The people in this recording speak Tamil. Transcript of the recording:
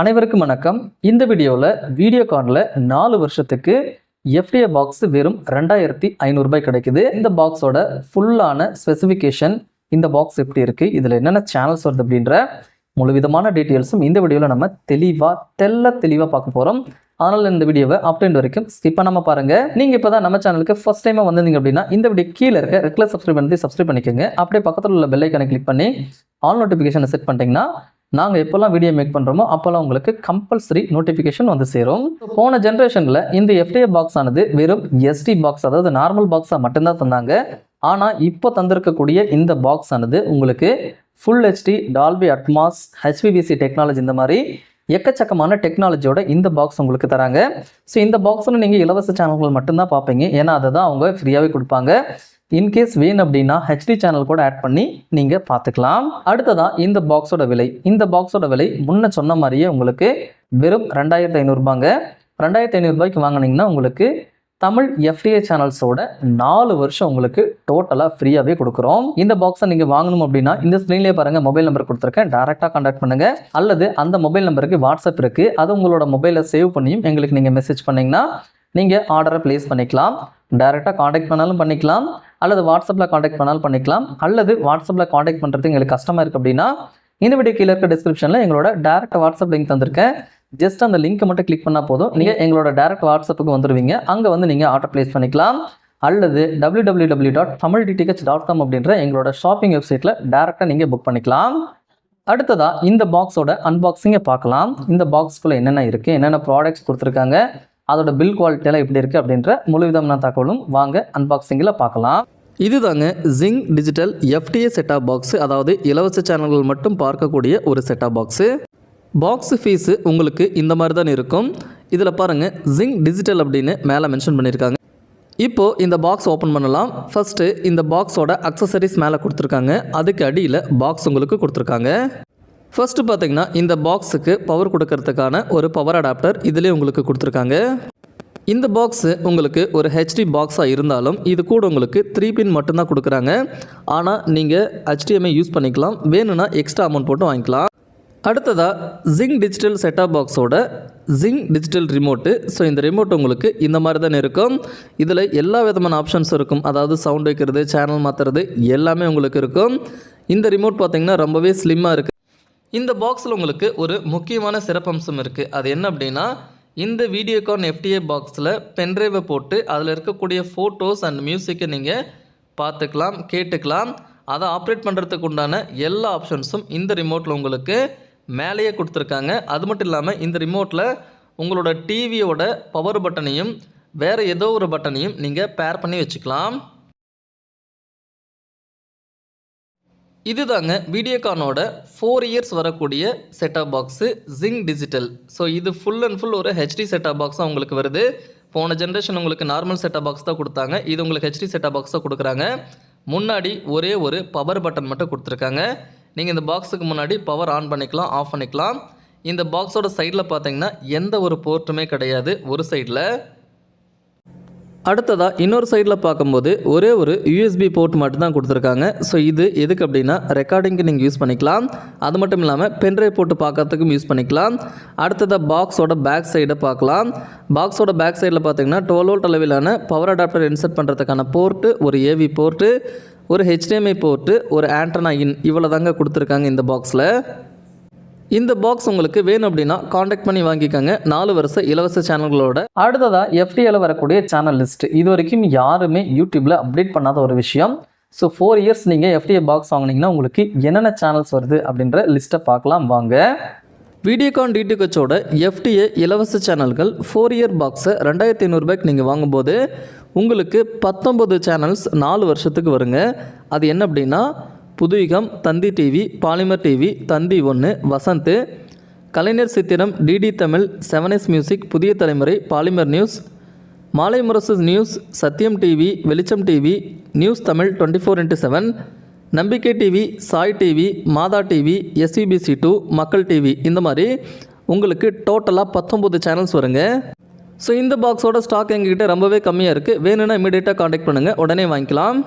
அனைவருக்கும் வணக்கம். இந்த வீடியோவில் வீடியோ கார்டில் நாலு வருஷத்துக்கு எஃப்டிஏ பாக்ஸ் வெறும் ரெண்டாயிரத்தி ஐநூறுபாய் கிடைக்குது. இந்த பாக்ஸோட ஃபுல்லான ஸ்பெசிஃபிகேஷன் இந்த பாக்ஸ் எப்படி இருக்குது இதில் என்னென்ன சேனல்ஸ் வருது அப்படின்ற முழு விதமான டீட்டெயில்ஸும் இந்த வீடியோவில் நம்ம தெளிவாக தெல்ல தெளிவாக பார்க்க போகிறோம் அதனால் இந்த வீடியோவை அப்டேட் வரைக்கும் ஸ்கிப் பண்ணாமல் பாருங்கள் நீங்கள் இப்போ தான் நம்ம சேனலுக்கு ஃபஸ்ட் டைமாக வந்திருந்தீங்க அப்படின்னா இந்த வீடியோ கீழே இருக்க ரெகுலர் சப்ஸ்கிரைப் பண்ணி சப்ஸ்கிரைப் பண்ணிக்கோங்க. அப்படியே பக்கத்தில் உள்ள பெல் கிளிக் பண்ணி ஆல் நோட்டிஃபிகேஷனை செட் பண்ணிட்டீங்கன்னா நாங்கள் எப்போல்லாம் வீடியோ மேக் பண்ணுறோமோ அப்போல்லாம் உங்களுக்கு கம்பல்சரி நோட்டிஃபிகேஷன் வந்து சேரும். போன ஜென்ரேஷனில் இந்த எஃப்டிஏ பாக்ஸ் ஆனது வெறும் எஸ்டி பாக்ஸ் அதாவது நார்மல் பாக்ஸாக மட்டும்தான் தந்தாங்க. ஆனால் இப்போ தந்திருக்கக்கூடிய இந்த பாக்ஸ் ஆனது உங்களுக்கு full HD Dolby Atmos HPBC technology இந்த மாதிரி எக்கச்சக்கமான டெக்னாலஜியோட இந்த பாக்ஸ் உங்களுக்கு தராங்க. ஸோ இந்த பாக்ஸில் நீங்கள் இலவச சேனல்கள் மட்டும்தான் பார்ப்பீங்க. ஏன்னா அதை தான் அவங்க ஃப்ரீயாகவே கொடுப்பாங்க. இன்கேஸ் வேணும் அப்படின்னா ஹெச்டி சேனல் கூட ஆட் பண்ணி நீங்கள் பார்த்துக்கலாம். அடுத்ததான் இந்த பாக்ஸோட விலை. இந்த பாக்ஸோட விலை முன்ன சொன்ன மாதிரியே உங்களுக்கு வெறும் ரெண்டாயிரத்தி ஐநூறுபாங்க ரெண்டாயிரத்தி ஐநூறுபாய்க்கு வாங்கினீங்கன்னா உங்களுக்கு தமிழ் எஃப்டிஏ சேனல்ஸோட நாலு வருஷம் உங்களுக்கு டோட்டலாக ஃப்ரீயாகவே கொடுக்குறோம். இந்த பாக்ஸை நீங்கள் வாங்கணும் அப்படின்னா இந்த ஸ்க்ரீன்லேயே பாருங்கள் மொபைல் நம்பர் கொடுத்துருக்கேன். டேரெக்டாக காண்டாக்ட் பண்ணுங்கள் அல்லது அந்த மொபைல் நம்பருக்கு வாட்ஸ்அப் இருக்குது அது உங்களோட மொபைலில் சேவ் பண்ணியும் எங்களுக்கு நீங்கள் மெசேஜ் பண்ணிங்கன்னா நீங்கள் ஆர்டரை ப்ளேஸ் பண்ணிக்கலாம். டேரெக்டாக காண்டாக்ட் பண்ணாலும் பண்ணிக்கலாம். அல்லது வாட்ஸ்அப்பில் காண்டாக்ட் பண்ணாலும் பண்ணிக்கலாம். அல்லது வாட்ஸ்அப்பில் காண்டாக்ட் பண்ணுறது எங்களுக்கு கஷ்டமாக இருக்குது அப்படின்னா இந்த வீடியோ கீழே இருக்க டிஸ்கிரிப்ஷனில் எங்களோட டேரக்ட் வாட்ஸ்அப் லிங்க் தந்திருக்கேன். ஜஸ்ட் அந்த லிங்க்கை மட்டும் கிளிக் பண்ணால் போதும். நீங்கள் எங்களோட டேரக்ட் வாட்ஸ்அப்புக்கு வந்துடுவீங்க அங்கே வந்து நீங்கள் ஆர்டர் ப்ளேஸ் பண்ணிக்கலாம். அல்லது W W W dot Tamil DTH dot com அப்படின்ற எங்களோட ஷாப்பிங் வெப்சைட்டில் டேரெக்டாக நீங்கள் புக் பண்ணிக்கலாம். அடுத்ததாக இந்த பாக்ஸோட அன்பாக்சிங்கை பார்க்கலாம். இந்த பாக்ஸ்குள்ளே என்னென்ன இருக்குது என்னென்ன ப்ராடக்ட்ஸ் கொடுத்துருக்காங்க அதோட பில் குவாலிட்டியெல்லாம் எப்படி இருக்குது அப்படின்ற முழு விதமான தகவலும் வாங்க அன்பாக்சிங்கில் பார்க்கலாம். இதுதாங்க ஜிங் டிஜிட்டல் எஃப்டிஏ செட்டாப் பாக்ஸு அதாவது இலவச சேனல்கள் மட்டும் பார்க்கக்கூடிய ஒரு செட்டாப் பாக்ஸு பாக்ஸு ஃபீஸு உங்களுக்கு இந்த மாதிரி தான் இருக்கும். இதில் பாருங்கள் ஜிங் டிஜிட்டல் அப்படின்னு மேலே மென்ஷன் பண்ணியிருக்காங்க இப்போது இந்த பாக்ஸ் ஓப்பன் பண்ணலாம். ஃபஸ்ட்டு இந்த பாக்ஸோட அக்சசரிஸ் மேலே கொடுத்துருக்காங்க. அதுக்கு அடியில் பாக்ஸ் உங்களுக்கு கொடுத்துருக்காங்க. ஃபஸ்ட்டு பார்த்தீங்கன்னா இந்த பாக்ஸுக்கு பவர் கொடுக்கறதுக்கான ஒரு பவர் அடாப்டர் இதிலே உங்களுக்கு கொடுத்துருக்காங்க. இந்த பாக்ஸு உங்களுக்கு ஒரு ஹெச்டி பாக்ஸாக இருந்தாலும் இது கூட உங்களுக்கு த்ரீ பின் மட்டும்தான் கொடுக்குறாங்க. ஆனால் நீங்கள் ஹெச்டிஎம்ஐ யூஸ் பண்ணிக்கலாம். வேணும்னா எக்ஸ்ட்ரா அமௌண்ட் போட்டு வாங்கிக்கலாம். அடுத்ததாக ஜிங் டிஜிட்டல் செட்டாப் பாக்ஸோட ஜிங் டிஜிட்டல் ரிமோட்டு ஸோ இந்த ரிமோட் உங்களுக்கு இந்த மாதிரி தான் இருக்கும். இதில் எல்லா விதமான ஆப்ஷன்ஸ் இருக்கும். அதாவது சவுண்ட் வைக்கிறது சேனல் மாற்றுறது எல்லாமே உங்களுக்கு இருக்கும். இந்த ரிமோட் பார்த்திங்கன்னா ரொம்பவே ஸ்லிம்மாக இருக்குது இந்த பாக்ஸில் உங்களுக்கு ஒரு முக்கியமான சிறப்பம்சம் இருக்குது அது என்ன அப்படின்னா இந்த வீடியோகான் எஃப்டிஏ பாக்ஸில் பென்ட்ரைவை போட்டு அதில் இருக்கக்கூடிய ஃபோட்டோஸ் அண்ட் மியூசிக்கை நீங்கள் பார்த்துக்கலாம் கேட்டுக்கலாம். அதை ஆப்ரேட் பண்ணுறதுக்கு உண்டான எல்லா ஆப்ஷன்ஸும் இந்த ரிமோட்டில் உங்களுக்கு மேலேயே கொடுத்துருக்காங்க. அது மட்டும் இல்லாமல் இந்த ரிமோட்டில் உங்களோட டிவியோட பவர் பட்டனையும் வேறு ஏதோ ஒரு பட்டனையும் நீங்கள் பேர் பண்ணி வச்சுக்கலாம். இதுதாங்க வீடியோகானோட ஃபோர் இயர்ஸ் வரக்கூடிய set top box Zing digital so இது ஃபுல் அண்ட் ஃபுல் ஒரு ஹெச்டி செட்டாப் பாக்ஸாக உங்களுக்கு வருது. போன ஜென்ரேஷன் உங்களுக்கு நார்மல் செட்டாப் பாக்ஸ் தான் கொடுத்தாங்க. இது உங்களுக்கு ஹெச்டி செட்டாப் பாக்ஸ் தான் கொடுக்குறாங்க. முன்னாடி ஒரே ஒரு பவர் பட்டன் மட்டும் கொடுத்துருக்காங்க. நீங்கள் இந்த பாக்ஸுக்கு முன்னாடி பவர் ஆன் பண்ணிக்கலாம் ஆஃப் பண்ணிக்கலாம். இந்த பாக்ஸோட சைடில் பார்த்தீங்கன்னா எந்த ஒரு போர்ட்டுமே கிடையாது. ஒரு சைடில் அடுத்ததாக இன்னொரு சைடில் பார்க்கும்போது ஒரே ஒரு யூஎஸ்பி போர்ட் மட்டும்தான் கொடுத்துருக்காங்க. ஸோ இது எதுக்கு அப்படின்னா ரெக்கார்டிங்க்கு நீங்கள் யூஸ் பண்ணிக்கலாம். அது மட்டும் இல்லாமல் பென்ட்ரைவ் போட்டு பார்க்கறதுக்கும் யூஸ் பண்ணிக்கலாம். அடுத்ததாக பாக்ஸோட பேக் சைடை பார்க்கலாம். பாக்ஸோட பேக் சைடில் பார்த்தீங்கன்னா டுவெல் வோல்ட் அளவிலான பவர் அடாப்டர் இன்சர்ட் பண்ணுறதுக்கான போர்ட்டு ஒரு ஏவி போர்ட்டு ஒரு ஹெச்டிஎம்ஐ போர்ட்டு ஒரு ஆண்டனா இன் இவ்வளோ தாங்க கொடுத்துருக்காங்க இந்த பாக்ஸில் இந்த பாக்ஸ் உங்களுக்கு வேணும் அப்படின்னா காண்டாக்ட் பண்ணி வாங்கிக்கோங்க. நாலு வருஷ இலவச சேனல்களோட அடுத்ததாக எஃப்டிஎல வரக்கூடிய சேனல் லிஸ்ட் இது வரைக்கும் யாருமே யூடியூப்பில் அப்டேட் பண்ணாத ஒரு விஷயம். ஸோ ஃபோர் இயர்ஸ் நீங்கள் எஃப்டிஏ பாக்ஸ் வாங்கினீங்கன்னா உங்களுக்கு என்னென்ன சேனல்ஸ் வருது அப்படின்ற லிஸ்ட்டை பார்க்கலாம். வாங்க. வீடியோகான் டிடிஹெச்சோட எஃப்டிஏ இலவச சேனல்கள் ஃபோர் இயர் பாக்ஸை ரெண்டாயிரத்தி ஐநூறுரூபாய்க்கு நீங்கள் வாங்கும்போது உங்களுக்கு பத்தொம்பது சேனல்ஸ் நாலு வருஷத்துக்கு வருங்க. அது என்ன அப்படின்னா புதுயுகம் தந்தி டிவி பாலிமர் டிவி தந்தி ஒன்று வசந்த் கலைஞர் சித்திரம் டிடி தமிழ் செவன் மியூசிக் புதிய தலைமுறை Polimer news Malai Murasu news Sathiyam TV Velicham TV news Tamil twenty four into seven Nambikkai TV Sai TV Madha TV SEPC two Makkal TV இந்த மாதிரி உங்களுக்கு டோட்டலாக பத்தொம்பது சேனல்ஸ் வருங்க. ஸோ இந்த பாக்ஸோட ஸ்டாக் எங்ககிட்ட ரொம்பவே கம்மியாக இருக்குது வேணும்னா இமீடியட்டாக காண்டாக்ட் பண்ணுங்கள் உடனே வாங்கிக்கலாம்.